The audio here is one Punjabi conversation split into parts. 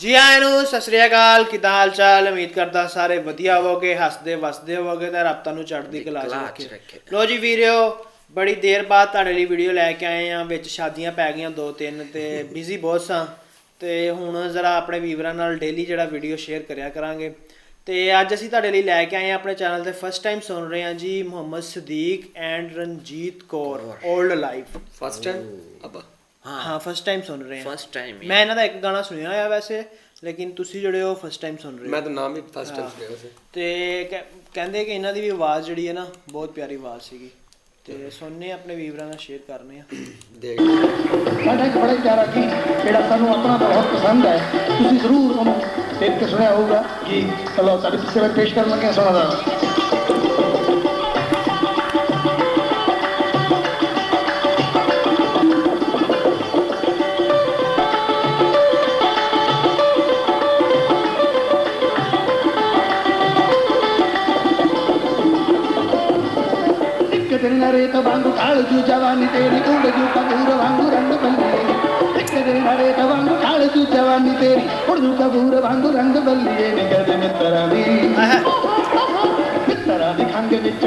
ਜੀ ਆਇਆਂ ਨੂੰ ਸਤਿ ਸ੍ਰੀ ਅਕਾਲ ਕਿਦਾਂ ਹਾਲ ਚਾਲ? ਉਮੀਦ ਕਰਦਾ ਸਾਰੇ ਵਧੀਆ ਹੋਵੋਗੇ ਹੱਸਦੇ ਵਸਦੇ ਹੋਵੋਗੇ ਤੇ ਰੱਬ ਤੁਹਾਨੂੰ ਚੜ੍ਹਦੀ ਕਲਾ ਚ ਰੱਖੇ। ਲੋ ਜੀ ਵੀਰਿਓ ਬੜੀ ਦੇਰ ਬਾਅਦ ਤੁਹਾਡੇ ਲਈ ਵੀਡੀਓ ਲੈ ਕੇ ਆਏ ਆ ਵਿੱਚ ਸ਼ਾਦੀਆਂ ਪੈ ਗਈਆਂ ਦੋ ਤਿੰਨ ਤੇ ਬਿਜ਼ੀ ਬਹੁਤ ਸਾਂ। ਤੇ ਹੁਣ ਜ਼ਰਾ ਆਪਣੇ ਵੀਵਰਾਂ ਨਾਲ ਡੇਲੀ ਜਿਹੜਾ ਵੀਡੀਓ ਸ਼ੇਅਰ ਕਰਿਆ ਕਰਾਂਗੇ। ਤੇ ਅੱਜ ਅਸੀਂ ਤੁਹਾਡੇ ਲਈ ਲੈ ਕੇ ਆਏ ਆ ਆਪਣੇ ਚੈਨਲ ਤੇ ਫਸਟ ਟਾਈਮ ਸੁਣ ਰਹੇ ਹਾਂ ਜੀ Mohammad Sadiq and Ranjit Kaur old life first time ਅਬ। ਹਾਂ। ਫਸਟ ਟਾਈਮ ਸੁਣ ਰਹੇ ਹਾਂ। ਫਸਟ ਟਾਈਮ ਮੈਂ ਇਹਨਾਂ ਦਾ ਇੱਕ ਗਾਣਾ ਸੁਣਿਆ ਹੋਇਆ ਵੈਸੇ ਲੇਕਿਨ ਤੁਸੀਂ ਜਿਹੜੇ ਹੋ ਫਸਟ ਟਾਈਮ ਸੁਣ ਰਹੇ ਹੋ। ਮੈਂ ਤਾਂ ਨਾਮ ਹੀ ਫਸਟ ਟਾਈਮ ਸੁਣਿਆ ਸੀ ਤੇ ਕਹਿ- ਕਹਿੰਦੇ ਕਿ ਇਹਨਾਂ ਦੀ ਵੀ ਆਵਾਜ਼ ਜਿਹੜੀ ਹੈ ਨਾ ਬਹੁਤ ਪਿਆਰੀ ਆਵਾਜ਼ ਸੀਗੀ। ਤੇ ਸੁਣਨੇ ਆਪਣੇ ਵੀਵਰਾਂ ਨਾਲ ਸ਼ੇਅਰ ਕਰਨੇ ਆ। ਦੇਖ ਸਾਡਾ ਇੱਕ ਬੜਾ ਹੀ ਪਿਆਰਾ ਗੀਤ ਜਿਹੜਾ ਸਾਨੂੰ ਆਪਣਾ ਬਹੁਤ ਪਸੰਦ ਹੈ। ਤੁਸੀਂ ਜ਼ਰੂਰ ਉਹਨੂੰ ਦੇਖ ਕੇ ਸੁਣਿਆ ਹੋਊਗਾ। ਗੀਤ ਚਲੋ ਸਾਡੇ ਪਿੱਛੇ ਪੇਸ਼ ਕਰਨ ਲੱਗੇ ਹਾਂ ਸੁਣਾਦਾ ਇੱਕ ਦਿਨ ਰੇਤ ਵਾਂਗੂ ਢਾਲ ਜੂ ਜਵਾਨੀ ਤੇਰੀ ਉੜ ਜੂ ਕਬੂਰ ਵਾਂਗੂ ਰੰਗ ਬੱਲੀਏ ਇੱਕ ਦਿਨ ਰੇਤ ਵਾਂਗੂ ਢਾਲ ਜੂ ਜਵਾਨੀ ਤੇਰੀ ਉੜ ਜੂ ਕਬੂਰ ਵਾਂਗੂ ਰੰਗ ਬੱਲੀਏ ਨਿਕਲ ਮਿੱਤਰਾਂ ਦੀ ਮਿੱਤਰਾਂ ਦੀ ਖੰਗ ਵਿੱਚ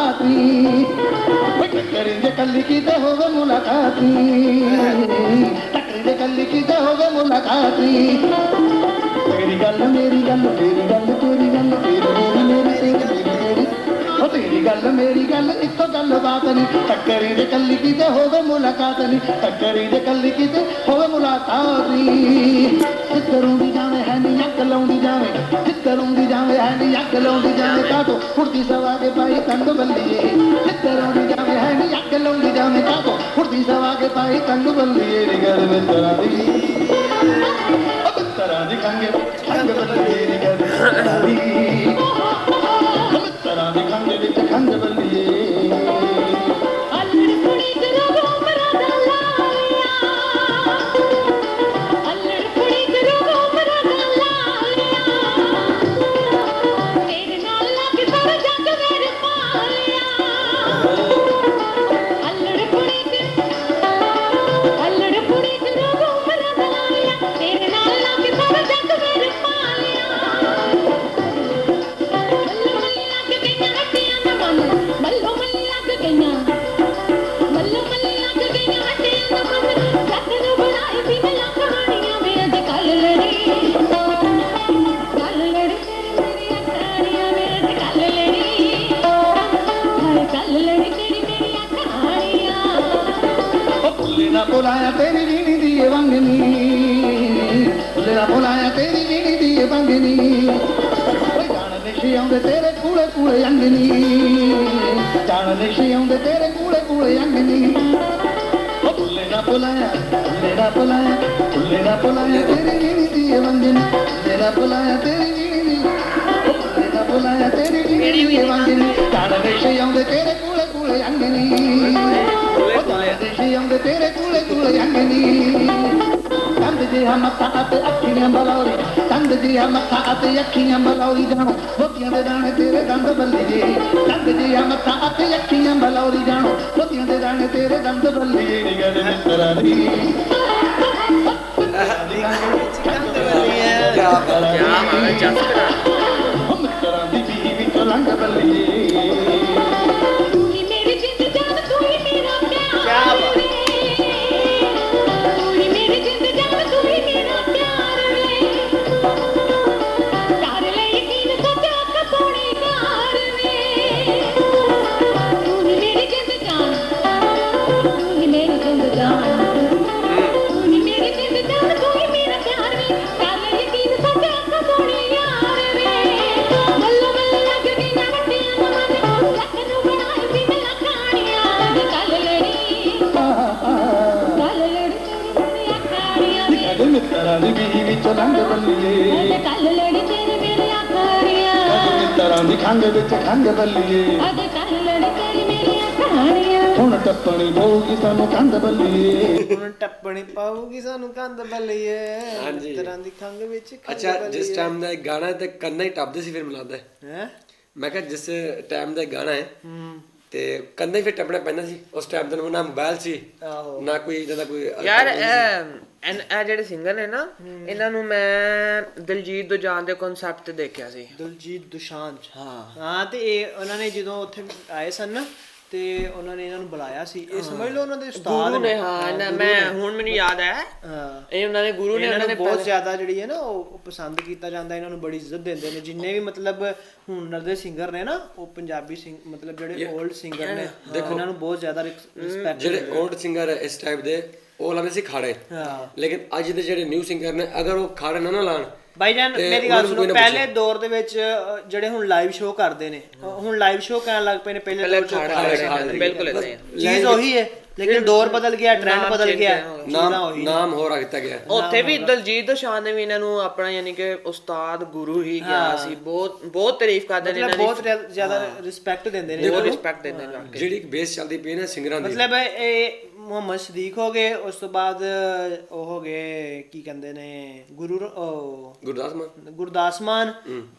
ਇੱਕੋ ਗੱਲ ਬਾਤ ਨੀ ਓਏ ਟੱਕਰੀ ਜੇ ਕੱਲੀ ਕਿਤੇ ਹੋਵੇ ਮੁਲਾਕਾਤ। ਨੀ ਟੱਕਰੀ ਜੇ ਕੱਲੀ ਕਿਤੇ ਹੋਵੇ ਮੁਲਾਕਾਤ। ਨੀ ਤੇਰੀ ਗੱਲ ਮੇਰੀ ਗੱਲ, ਤੇਰੀ ਗੱਲ ਤੇਰੀ ਮੇਰੀ ਉਹ ਤੇਰੀ ਗੱਲ ਮੇਰੀ ਗੱਲ ਇੱਕੋ ਗੱਲ ਬਾਤ ਨੀ ਟੱਕਰੀ ਦੇ ਕੱਲੀ ਕਿਤੇ ਹੋਵੇ ਮੁਲਾਕਾਤ ਨਹੀਂ। ਟੱਕਰੀ ਦੇ ਕੱਲੀ ਕਿਤੇ ਹੋਵੇ ਮੁਲਾਕਾਤ ਨੀ ਕਿੱਧਰੋਂ ਦੀ ਜਾਵੇ ਲਾਉਂਦੀ ਜਾਵੇ ਕਾਟੋ ਫੁਰਤੀ ਸਵਾ ਕੇ ਪਾਈ ਕੰਡ ਬੱਲੀਏ ਕਿੱਧਰੋਂ ਦੀ ਜਾਵੇ, ਹੈ ਨੀ ਅੱਗ ਲਾਉਂਦੀ ਜਾਵੇ ਕਾਟੋ ਫੁਰਤੀ ਸਵਾ ਕੇ ਪਾਈ ਕੰਡ ਬੱਲੀਏ ਨੀ ਗੱਲ ਮਿੱਤਰਾਂ ਦੀ। ਉਹ ਮਿੱਤਰਾਂ ਦੀ ਕੰਗ ਕੰਗ ਬੱਲੀਏ ਨੀ ਗੱਲ ਮਿੱਤਰਾਂ ਦੀ। ਉਹ ਮਿੱਤਰਾਂ ਦੀ ਕੰਗ ਵਿੱਚ ਕੰਗ ਬੱਲੀਏ ਕੂਲੇ ਅੰਗਨੀ ਜਾਣ ਨਿਸ਼ੇ ਆਉਂਦੇ ਤੇਰੇ ਕੂਲੇ ਕੂਲੇ ਅੰਗਨੀ ਉਹ ਭੁੱਲੇ ਨਾ ਭੁਲਾਇਆ ਭੁੱਲੇ ਨਾ ਭੁਲਾਇਆ ਭੁੱਲੇ ਨਾ ਭੁਲਾਇਆ ਤੇਰੀ ਰੀਣੀ ਦੀ ਇਹ ਵੰਗਨੀ ਭੁੱਲੇ ਨਾ ਭੁਲਾਇਆ ਤੇਰੀ ਰੀਣੀ ਦੀ ਉਹ ਭੁੱਲੇ ਨਾ ਭੁਲਾਇਆ ਤੇਰੀ ਰੀਣੀ ਦੀ ਇਹ ਵੰਗਨੀ ਜਾਣ ਨਿਸ਼ੇ ਆਉਂਦੇ ਤੇਰੇ ਕੂਲੇ ਕੂਲੇ ਅੰਗਨੀ ਉਹ ਜਾਣ ਨਿਸ਼ੇ ਤੇਰੇ ਕੂਲੇ ਕੂਲੇ ਅੰਗਨੀ ਕੰਧ ਜੇ ਮੱਥਾ ਅਤੇ ਅੱਖੀਆਂ ਬਲੌਰੀ ਜਾਣੋ ਮੋਤੀਆਂ ਦੇ ਦਾਣੇ ਤੇਰੇ ਦੰਦ ਬੱਲੀਏ ਚੰਦ ਜੀਆ ਮੱਥਾ ਅਤੇ ਅੱਖੀਆਂ ਬਲੌਰੀ ਜਾਣੋ ਮੋਤੀਆਂ ਦੇ ਦਾਣੇ ਤੇਰੇ ਦੰਦ ਬੱਲੀਏ ਨੀ ਗੱਲ ਮਿੱਤਰਾਂ ਦੀ ਖੰਗ ਵਿੱਚ ਖੰਗ ਬੱਲੀਏ। ਅੱਜ ਕੱਲ ਲੜੀ ਤੇਰੀ ਮੇਰੀ ਅੱਖਾੜੀਆਂ ਹੁਣ ਟੱਪਣੀ ਪਊਗੀ ਸਾਨੂੰ ਕੰਧ ਬੱਲੀਏ। ਹੁਣ ਟੱਪਣੀ ਪਾਉਗੀ ਸਾਨੂੰ ਕੰਧ ਬੱਲੀਏ। ਹਾਂਜੀ। ਤਰ੍ਹਾਂ ਦੀ ਖੰਗ ਵਿੱਚ ਖੰਗ ਅੱਛਾ ਜਿਸ ਟਾਈਮ ਦਾ ਇਹ ਗਾਣਾ ਹੈ ਤੇ ਕੰਨਾਂ ਹੀ ਟੱਪਦੇ ਸੀ ਫਿਰ ਮਿਲਾਦਾ ਹੈ। ਮੈਂ ਕਿਹਾ ਜਿਸ ਟਾਈਮ ਦਾ ਇਹ ਗਾਣਾ ਹੈ ਹੂੰ। ਤੇ ਕੰਨਾਂ ਹੀ ਫਿਰ ਟੱਪਣਾ ਪੈਂਦਾ ਸੀ। ਉਸ ਟਾਈਮ ਦਾ ਨਾ ਮੋਬਾਈਲ ਸੀ ਆਹੋ। ਨਾ ਕੋਈ ਦਾ ਕੋਈ ਯਾਰ ਇਹ ਐਨ- ਇਹ ਜਿਹੜੇ ਸਿੰਗਰ ਨੇ ਨਾ ਇਹਨਾਂ ਨੂੰ ਮੈਂ ਦਿਲਜੀਤ ਦੋਜਾਨ ਦੇ ਕਨਸੈਪਟ ਤੇ ਦੇਖਿਆ ਸੀ। ਦਲਜੀਤ ਦੁਸ਼ਾਂਝ ਹਾਂ। ਹਾਂ ਤੇ ਇਹ ਉਹਨਾਂ ਨੇ ਜਦੋਂ ਉੱਥੇ ਆਏ ਸਨ ਨਾ ਤੇ ਉਹਨਾਂ ਨੇ ਇਹਨਾਂ ਨੂੰ ਬੁਲਾਇਆ ਸੀ। ਇਹ ਸਮਝ ਲਓ ਉਹਨਾਂ ਦੇ ਉਸਤਾਦ ਗੁਰੂ ਨੇ। ਹਾਂ ਮੈਂ ਹੁਣ ਮੈਨੂੰ ਯਾਦ ਹੈ। ਹਾਂ। ਇਹ ਉਹਨਾਂ ਦੇ ਗੁਰੂ ਨੇ ਇਹਨਾਂ ਉਹਨਾਂ ਨੂੰ ਨੇ ਬਹੁਤ ਜ਼ਿਆਦਾ ਜਿਹੜੀ ਹੈ ਨਾ ਉਹ ਉਹ ਪਸੰਦ ਕੀਤਾ ਜਾਂਦਾ ਇਹਨਾਂ ਨੂੰ ਬੜੀ ਇੱਜ਼ਤ ਦਿੰਦੇ ਨੇ। ਜਿੰਨੇ ਵੀ ਮਤਲਬ ਹੁਨਰ ਦੇ ਸਿੰਗਰ ਨੇ ਨਾ ਉਹ ਪੰਜਾਬੀ ਸਿੰਗ ਮਤਲਬ ਜਿਹੜੇ 올ਡ ਸਿੰਗਰ ਨੇ ਇਹਨਾਂ ਨੂੰ ਬਹੁਤ ਜ਼ਿਆਦਾ ਰਿਸਪੈਕਟ ਜਿਹੜੇ 올ਡ ਸਿੰਗਰ ਇਸ ਟਾਈਪ ਦੇ ਉਹ ਲਾਉਂਦੇ ਸੀ ਖਾੜੇ। ਹਾਂ। ਲੇਕਿਨ ਅੱਜ ਦੇ ਜਿਹੜੇ ਨਿਊ ਸਿੰਗਰ ਨੇ ਅਗਰ ਉਹ ਖਾੜੇ ਨਾ ਨਾ ਲਾਣ ਬਾਈ ਜਾਨ ਮੇਰੀ ਗੱਲ ਸੁਣੋ ਪਹਿਲੇ ਦੌਰ ਦੇ ਵਿੱਚ ਜਿਹੜੇ ਹੁਣ ਲਾਈਵ ਸ਼ੋਅ ਕਰਦੇ ਨੇ ਹੁਣ ਲਾਈਵ ਸ਼ੋਅ ਕਰਨ ਲੱਗ ਪਏ ਨੇ ਪਹਿਲੇ ਦੌਰ ਚ। ਬਿਲਕੁਲ ਹੀ ਆ। ਚੀਜ਼ ਉਹੀ ਹੈ ਲੇਕਿਨ ਦੌਰ ਬਦਲ ਗਿਆ ਟ੍ਰੈਂਡ ਬਦਲ ਗਿਆ ਨਾਮ। ਨਾਮ ਹੋਰ ਰੱਖ ਦਿੱਤਾ ਗਿਆ ਉੱਥੇ ਵੀ ਦਲਜੀਤ ਦੋਸਾਂਝ ਨੇ ਵੀ ਇਹਨਾਂ ਨੂੰ ਆਪਣਾ ਯਾਨੀ ਕਿ ਉਸਤਾਦ ਗੁਰੂ ਹੀ ਕਿਹਾ ਸੀ। ਬਹੁਤ ਬਹੁਤ ਤਾਰੀਫ ਕਰਦੇ ਨੇ ਮਤਲਬ ਇਹਨਾਂ ਬਹੁਤ ਰਿਆ- ਜ਼ਿਆਦਾ ਰਿਸਪੈਕਟ ਦਿੰਦੇ ਨੇ ਦੀ ਬਹੁਤ। ਰਿਸਪੈਕਟ ਦਿੰਦੇ ਨੇ ਲੋਕ। ਜਿਹੜੀ ਬੇਸ ਚੱਲਦੀ ਪਈ ਨਾ ਸਿੰਗਰਾਂ ਦੀ। ਮਤਲਬ ਇਹ ਮੁਹੰਮਦ ਸਦੀਕ ਹੋ ਗਏ ਉਸ ਤੋਂ ਬਾਅਦ ਉਹ ਹੋ ਗਏ ਕੀ ਕਹਿੰਦੇ ਨੇ ਗੁਰੂ ਉਹ ਗੁਰਦਾਸ ਮਾਨ। ਗੁਰਦਾਸ ਮਾਨ।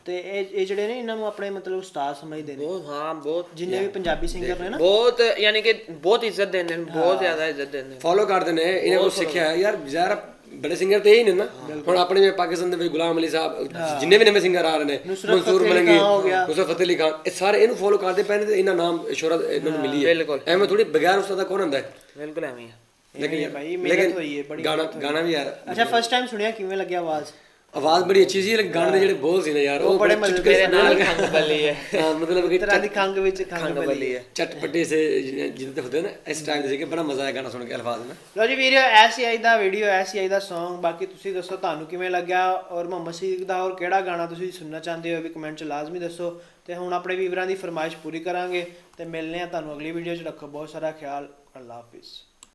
ਤੇ ਇਹ ਇਹ ਜਿਹੜੇ ਨੇ ਇਹਨਾਂ ਨੂੰ ਆਪਣੇ ਮਤਲਬ ਉਸਤਾਦ ਸਮਝਦੇ ਨੇ। ਬਹੁਤ ਹਾਂ ਬਹੁਤ ਜਿੰਨੇ ਵੀ ਪੰਜਾਬੀ ਸਿੰਗਰ ਨੇ ਨਾ। ਬਹੁਤ ਯਾਨੀ ਕਿ ਬਹੁਤ ਇੱਜ਼ਤ ਦਿੰਦੇ ਨੇ ਬਹੁਤ ਜ਼ਿਆਦਾ ਇੱਜ਼ਤ ਦਿੰਦੇ ਨੇ। ਫੋਲੋ ਕਰਦੇ ਨੇ ਇਹਨਾਂ ਕੋਲ ਸਿੱਖਿਆ ਹੈ। ਯਾਰ ਯਾਰ ਬੜੇ ਸਿੰਗਰ ਤੇ ਹੀ ਨੇ ਨਾ। ਹੁਣ ਆਪਣੇ ਜਿਵੇਂ ਪਾਕਿਸਤਾਨ ਦੇ ਵਿੱਚ ਗੁਲਾਮ ਅਲੀ ਸਾਹਿਬ ਜਿੰਨੇ ਵੀ ਨਵੇਂ ਸਿੰਗਰ ਆ ਰਹੇ ਨੇ ਮਨਸੂਰ ਮਲੰਗੀ। ਨੁਸਰਤ ਫਤਿਹ ਅਲੀ ਖਾਨ ਇਹ ਸਾਰੇ ਇਹਨੂੰ ਫੋਲੋ ਕਰਦੇ ਨੇ ਤੇ ਇਹਨਾਂ ਨਾਮ ਸ਼ੋਹਰਤ ਇਹਨਾਂ ਨੂੰ ਮਿਲੀ ਹੈ। ਐਵੇਂ ਥੋੜੀ ਬਗੈਰ ਉਸਤਾਦ ਦਾ ਕੌਣ ਹੁੰਦਾ ਹੈ? ਬਿਲਕੁਲ ਐਵੇਂ ਹੀ ਲੇਕਿਨ ਭਾਈ ਮਿਹਨਤ ਹੋਈ ਹੈ ਬੜੀ ਗਾਣਾ ਗਾਣਾ ਵੀ ਯਾਰ ਅੱਛਾ ਫਸਟ ਟਾਈਮ ਸੁਣਿਆ ਕਿਵੇਂ ਲੱਗਿਆ ਆਵਾਜ਼? ਆਵਾਜ਼ ਬੜੀ ਅੱਛੀ ਸੀ ਲੇਕਿਨ ਗਾਣੇ ਦੇ ਜਿਹੜੇ ਬੋਲ ਸੀ ਨਾ ਯਾਰ ਉਹ ਬੜੇ ਮਜ਼ੇ ਨਾਲ ਖੰਗ ਬੱਲੀ ਹੈ। ਹਾਂ ਮਤਲਬ ਕਿ ਤਰ੍ਹਾਂ ਦੀ ਖੰਗ ਵਿੱਚ ਖੰਗ ਬੱਲੀ ਹੈ। ਚਟਪਟੇ ਸੇ ਜਿਹਦੇ ਤੇ ਹੁੰਦੇ ਨੇ ਇਸ ਟਾਈਮ ਦੇ ਸੀ ਕਿ ਬੜਾ ਮਜ਼ਾ ਆਇਆ ਗਾਣਾ ਸੁਣ ਕੇ ਅਲਫਾਜ਼ ਨਾ। ਲੋ ਜੀ ਵੀਡੀਓ ਐਸੀ ਆਈ ਦਾ ਵੀਡੀਓ ਐਸੀ ਆਈ ਦਾ Song ਬਾਕੀ ਤੁਸੀਂ ਦੱਸੋ ਤੁਹਾਨੂੰ ਕਿਵੇਂ ਲੱਗਿਆ ਔਰ ਮੁਹੰਮਦ ਸਦੀਕ ਦਾ ਹੋਰ ਕਿਹੜਾ ਗਾਣਾ ਤੁਸੀਂ ਸੁਣਨਾ ਚਾਹੁੰਦੇ ਹੋ ਵੀ ਕਮੈਂਟ 'ਚ ਲਾਜ਼ਮੀ ਦੱਸੋ ਤੇ ਹੁਣ ਆਪਣੇ ਵੀਵਰਾਂ ਦੀ ਫਰਮਾਇਸ਼ ਪੂਰੀ ਕਰਾਂਗੇ ਤੇ ਮਿਲਨੇ ਆ ਤੁਹਾਨੂੰ ਅਗਲੀ ਵੀਡੀਓ 'ਚ ਰੱਖੋ ਬਹੁਤ ਸਾਰਾ ਖਿਆਲ ਅੱਲਾ ਹਾਫਿਜ਼।